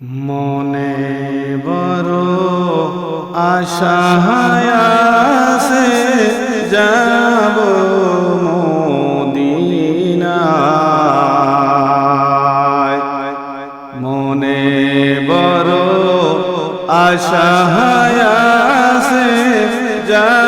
মনে বড় আশা হায়াসে যাব মদিনায়। মনে বড় আশা হায়াসে যাব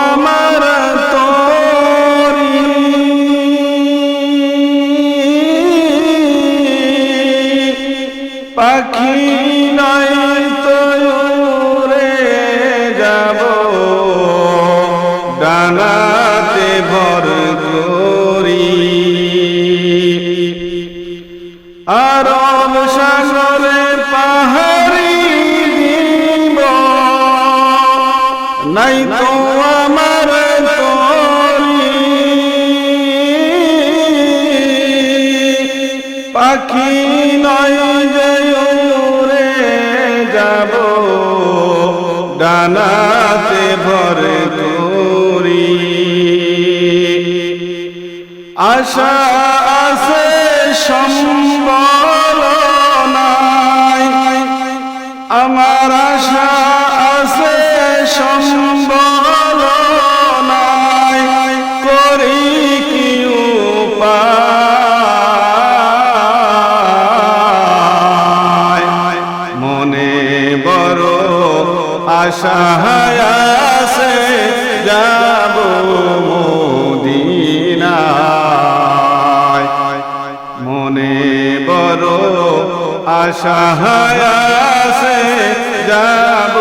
আমার তরি। পাখি নাই তো উড়ে যাব। ডানাতে ভর করি। আরব সাগরে পাহাড়ি নাই তো পাখি নয় যে যাব ডানাতে ভরে তোরি। আশা আছে সম্বল আশা আছে যাব মদিনায়। মনে বড় আশা আছে যাব